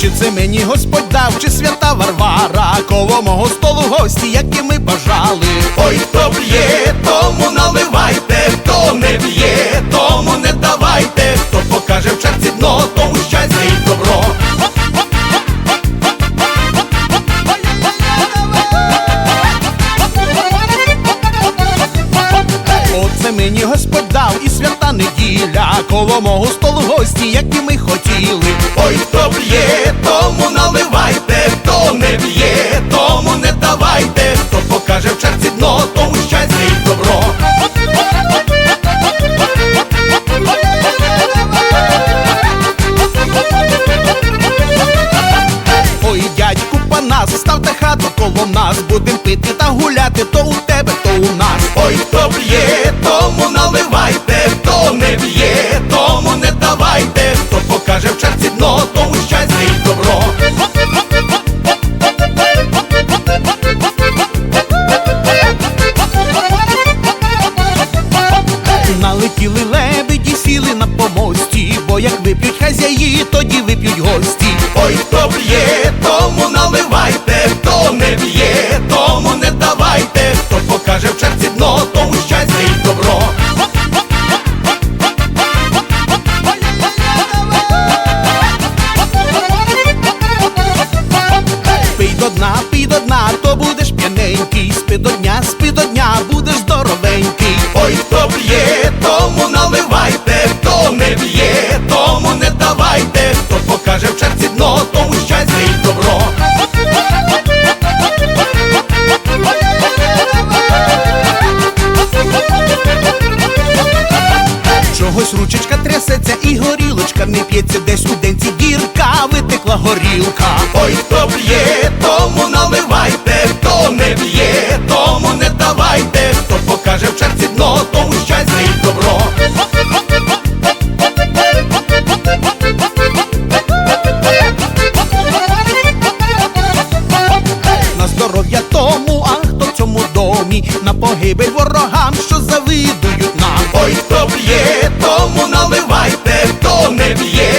Чи це мені Господь дав, чи свята Варвара, коло мого столу гості, які ми бажали. Ой, хто б'є, тому наливайте, хто не б'є, тому не давайте, хто покаже в черці дно, тому Мені Господь дав і свята неділя, коло мого столу гості, які ми хотіли. Ой, хто б'є, тому наливайте, хто не б'є, тому не давайте, хто покаже в черці дно, тому щастя і добро. Ой, дядьку панас, ставте хату коло нас, будем пити та гуляти, то у тебе, гості. Ой, хто б'є, тому наливайте, хто не б'є, тому не давайте, хто покаже в черці дно, тому щастя і добро. Пий до дна, пий до дна, то будеш п'яненький, спи до дня, спи до дня, будеш здоровенький. Ой, хто б'є, тому наливайте, хто не б'є, Чогось ручечка трясеться і горілочка не п'ється десь у денці дірка, витекла горілка. Ой, хто б'є, тому наливайте, хто не б'є, тому не давайте, хто покаже в черці дно, тому щастя і добро. На здоров'я тому, а хто в цьому домі, на погибель ворогам, що завидують хто п'є, тому наливайте, хто не б'є,